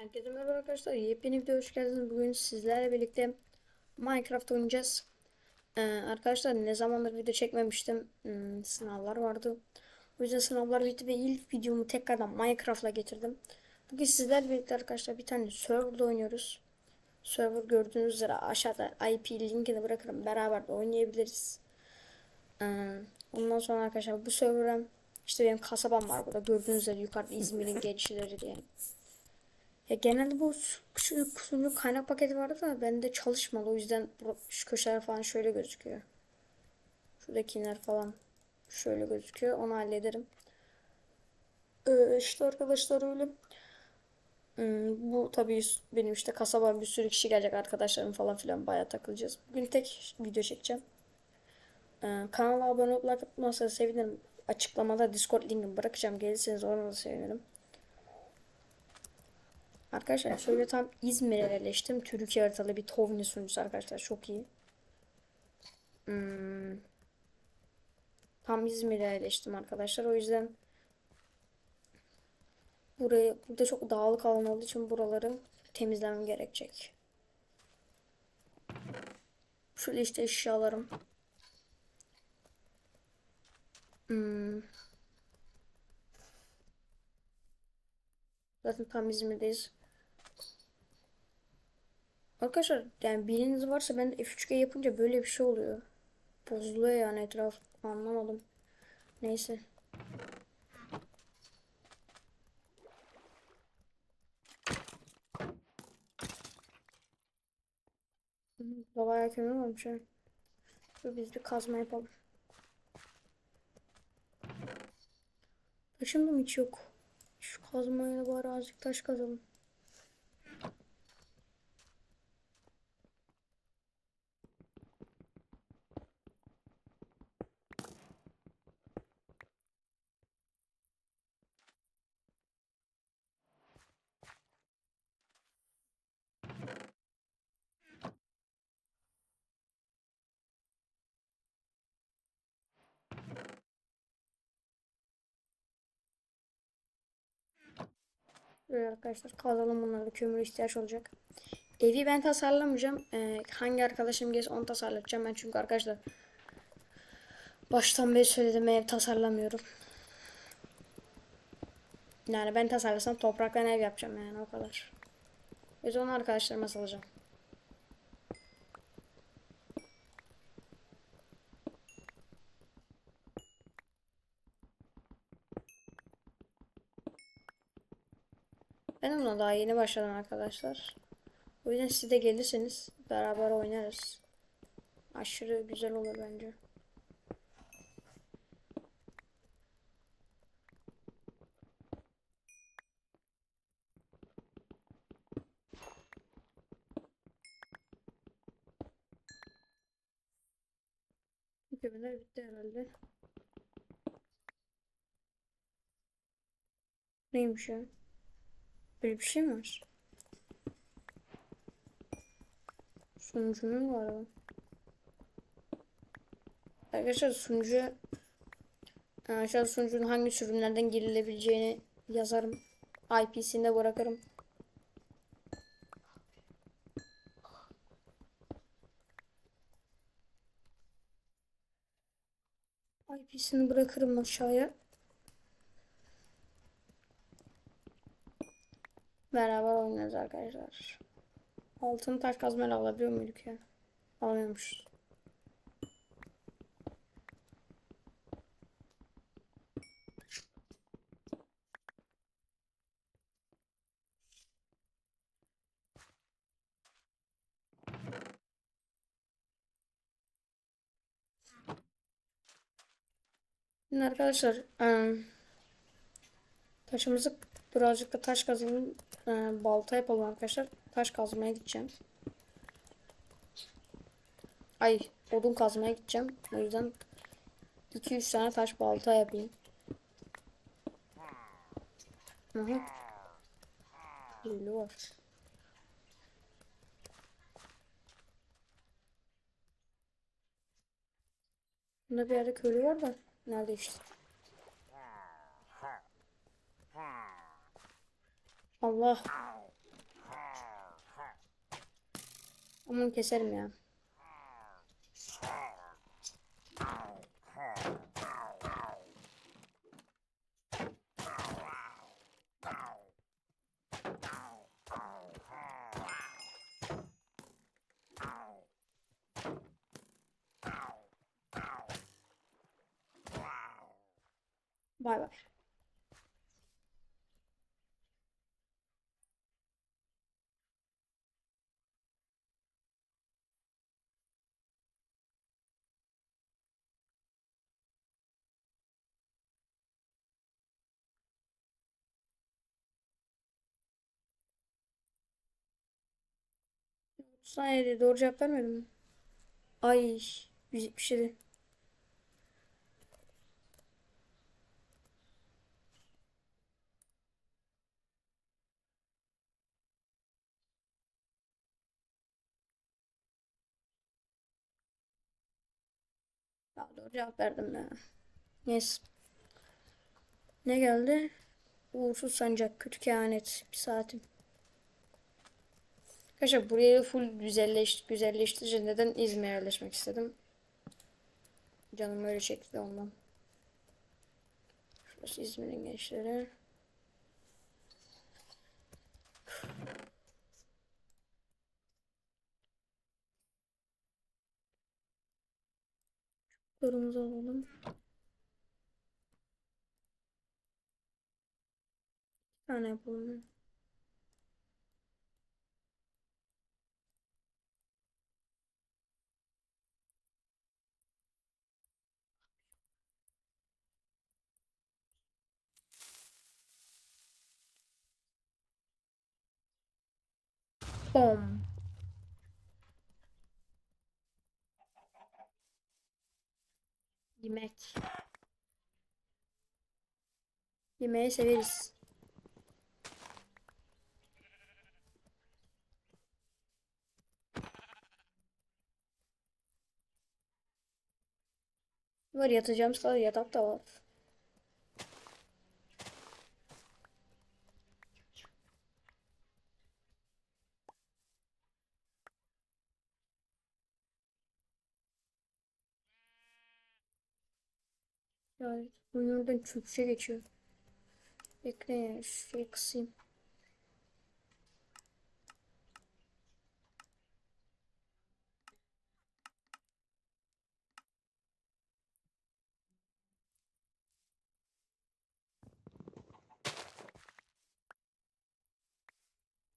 Herkese merhaba arkadaşlar. Yepyeni video hoş geldiniz. Bugün sizlerle birlikte Minecraft oynayacağız. Ee, arkadaşlar ne zamandır video çekmemiştim. Hmm, sınavlar vardı. O yüzden sınavlar bitti ve ilk videomu tekrardan Minecraft'la getirdim. Bugün sizlerle birlikte arkadaşlar bir tane serverda oynuyoruz. Server gördüğünüz üzere aşağıda IP linkini bırakırım. Beraber de oynayabiliriz. Ee, ondan sonra arkadaşlar bu server'a işte benim kasabam var burada. Gördüğünüz üzere yukarıda İzmir'in gençleri diye. Ya genelde bu şu sunucu kaynak paketi vardı da bende çalışmadı. O yüzden şu köşeler falan şöyle gözüküyor. Şuradakiler falan şöyle gözüküyor. Onu hallederim. Ee, işte arkadaşlar öyle. Hmm, bu tabii benim işte kasaba bir sürü kişi gelecek arkadaşlarım falan filan bayağı takılacağız. Bugün tek video çekeceğim. Ee, kanala abone olup like sevinirim. Açıklamada Discord linkini bırakacağım. Gelirseniz orada da sevinirim. Arkadaşlar şöyle tam İzmir'e yerleştim. Türkiye haritalı bir Tovni sunucusu arkadaşlar. Çok iyi. Hmm. Tam İzmir'e yerleştim arkadaşlar. O yüzden burayı burada çok dağlık alan olduğu için buraları temizlemem gerekecek. Şöyle işte eşyalarım. Hmm. Zaten tam İzmir'deyiz. Arkadaşlar yani biliniz varsa ben de F3G yapınca böyle bir şey oluyor. Bozuluyor yani etraf. Anlamadım. Neyse. Bayağı kömür olmuş ha. Biz bir kazma yapalım. Taşım da hiç yok? Şu kazmayla bari azıcık taş kazalım. Böyle arkadaşlar kazalım bunları kömür ihtiyaç olacak. Evi ben tasarlamayacağım. Ee, hangi arkadaşım gelirse onu tasarlatacağım ben çünkü arkadaşlar baştan beri söyledim ev tasarlamıyorum. Yani ben tasarlasam topraktan ev yapacağım yani o kadar. Biz onu arkadaşlarıma salacağım. Ben ona daha yeni başladım arkadaşlar. O yüzden siz de gelirseniz beraber oynarız. Aşırı güzel olur bence. Kömürler bitti herhalde. Neymiş ya? Böyle bir şey mi var? Sunucunun var mı? Arkadaşlar sunucu Aşağı sunucunun hangi sürümlerden girilebileceğini yazarım. IP'sini bırakırım. IP'sini bırakırım aşağıya. Beraber oynarız arkadaşlar. Altın taş kazmayla alabiliyor muyduk ya? Alamıyormuşuz. Şimdi arkadaşlar taşımızı birazcık da taş kazalım. E, balta yapalım arkadaşlar. Taş kazmaya gideceğim. Ay odun kazmaya gideceğim. O yüzden 2-3 tane taş balta yapayım. Aha. Böyle var. Bunda bir yerde köylü var da. Nerede işte? Allah. Aman keserim ya. Bay bay. Saniyede doğru cevap vermedim mi? Ay 177. Ya doğru cevap verdim ya. Neyse. Ne geldi? Uğursuz sancak, kötü kehanet, bir saatim. Arkadaşlar burayı full güzelleş, güzelleştirince neden İzmir'e yerleşmek istedim? Canım öyle çekti ondan. Şurası İzmir'in gençleri. Sorumuzu alalım. Bir tane yapalım. Bom. Yemek. Yemeği severiz. Var yatacağım kadar yatak da var. Ya oyun oradan çöpüşe geçiyor. Bekle ya şurayı kısayım.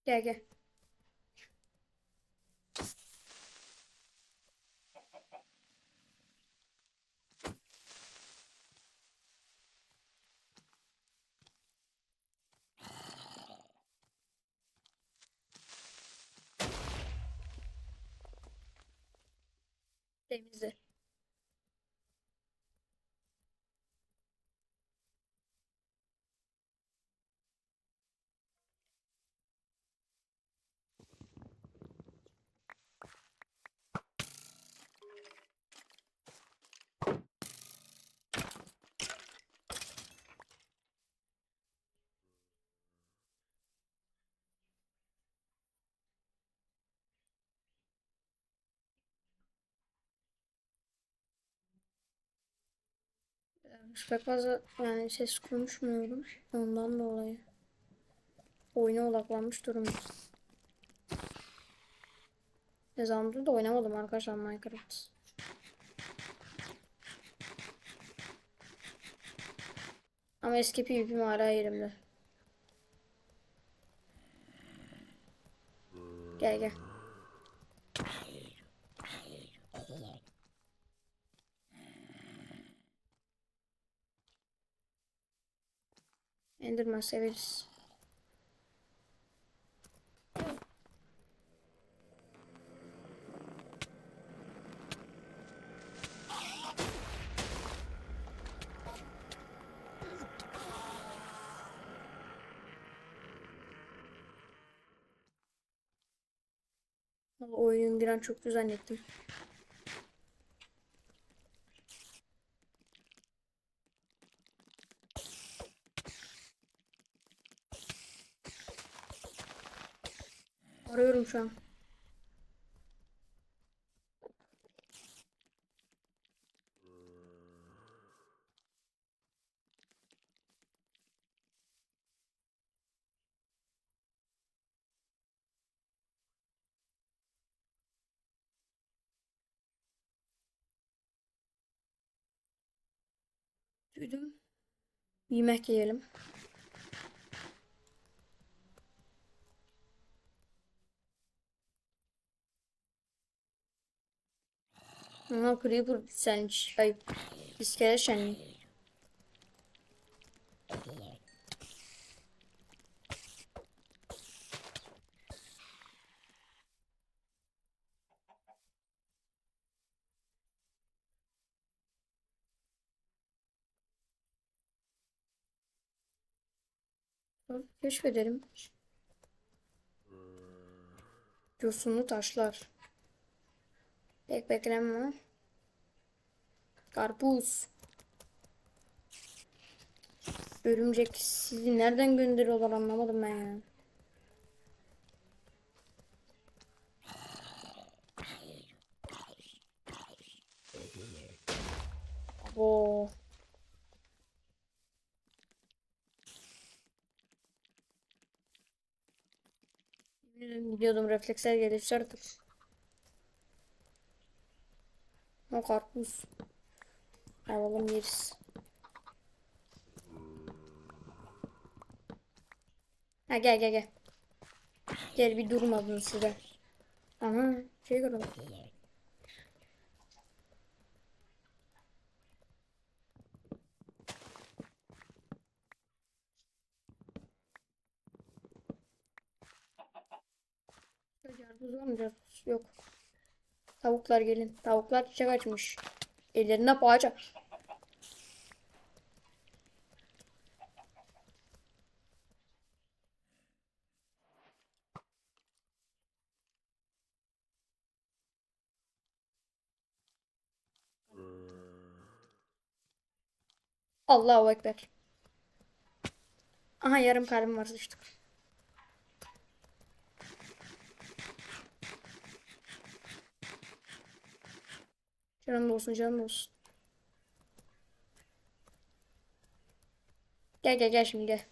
Gel gel. Pek fazla yani ses konuşmuyorum. Ondan dolayı. Oyuna odaklanmış durumdayız. Ne zamandır da oynamadım arkadaşlar Minecraft. Ama eski PvP'm hala yerimde. Gel gel. Enderman severiz. Oyunun bir an çok zannettim. Arıyorum şu an. Duydum. Yemek yiyelim. Ama Creeper sen ay iskele sen. Keşfedelim. Yosunlu taşlar. Pek bekleme. Karpuz. Örümcek sizi nereden gönderiyorlar anlamadım ben ya. Oo. Biliyordum refleksler gelişti artık. O karpuz. Alalım yeriz. Ha gel gel gel. Gel bir durmadın size. Aha şey gördüm. Karpuz Yok. Tavuklar gelin. Tavuklar çiçek açmış. Ellerinde poğaça. Allahu Ekber. Aha yarım kalbim var sıçtık. Canım olsun canım olsun. Gel gel gel şimdi gel.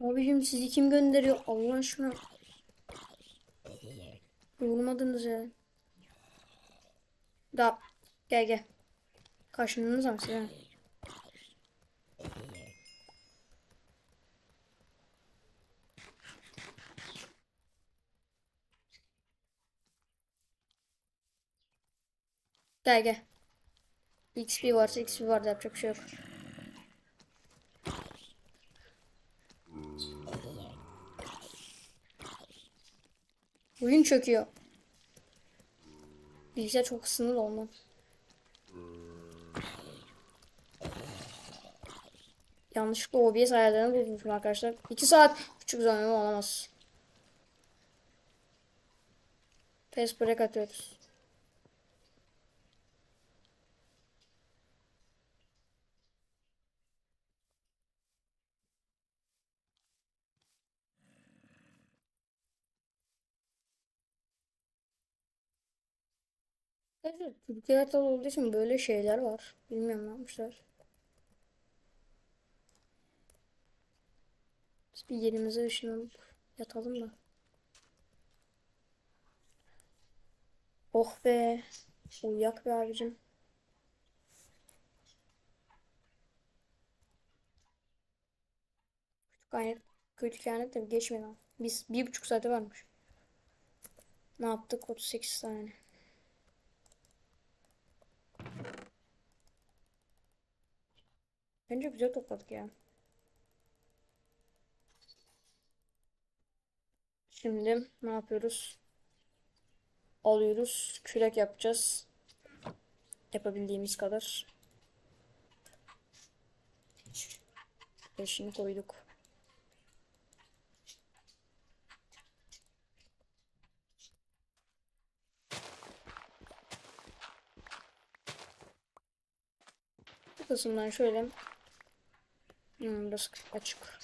Abicim sizi kim gönderiyor? Allah aşkına. Vurmadınız ya. Da gel gel. Kaşındınız ama size. Gel gel. XP varsa XP vardı yapacak bir şey yok. Oyun çöküyor. Bilgisayar çok ısınır ondan. Yanlışlıkla OBS ayarlarını bozmuşum arkadaşlar. 2 saat küçük zaman olamaz. Fast break atıyoruz. Evet, Türkiye hatalı olduğu için böyle şeyler var. Bilmiyorum ne yapmışlar. Biz bir yerimize ışınlanıp yatalım da. Oh be. Uyuyak be abicim. Kütüphane, kütüphane de geçmedi. Biz bir buçuk saate varmış. Ne yaptık? 38 tane. Bence güzel topladık ya. Şimdi ne yapıyoruz? Alıyoruz. Kürek yapacağız. Yapabildiğimiz kadar. Beşini koyduk. Bu kısımdan şöyle Hmm, burası açık.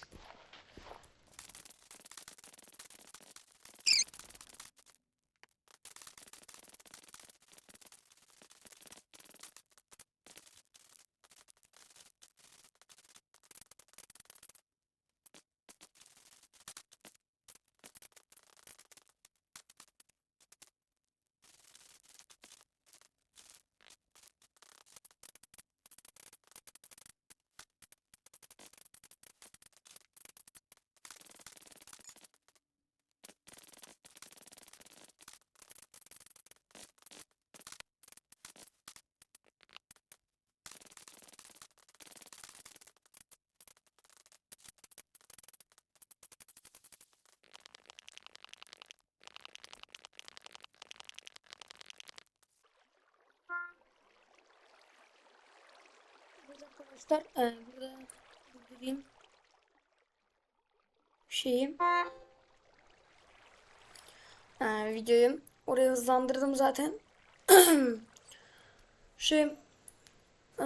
Arkadaşlar e, burada durdurayım şeyi e, videoyu oraya hızlandırdım zaten. Şey e,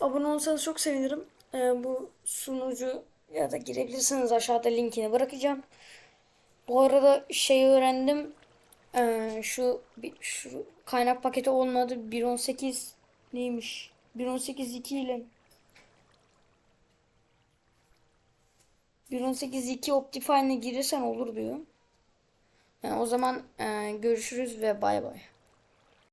abone olsanız çok sevinirim. E, bu sunucu ya da girebilirsiniz. Aşağıda linkini bırakacağım. Bu arada şey öğrendim. E, şu bir- şu kaynak paketi olmadı 1.18 neymiş 1.18.2 ile 1.18.2 Optifine'e girirsen olur diyor. Yani o zaman e, görüşürüz ve bay bay.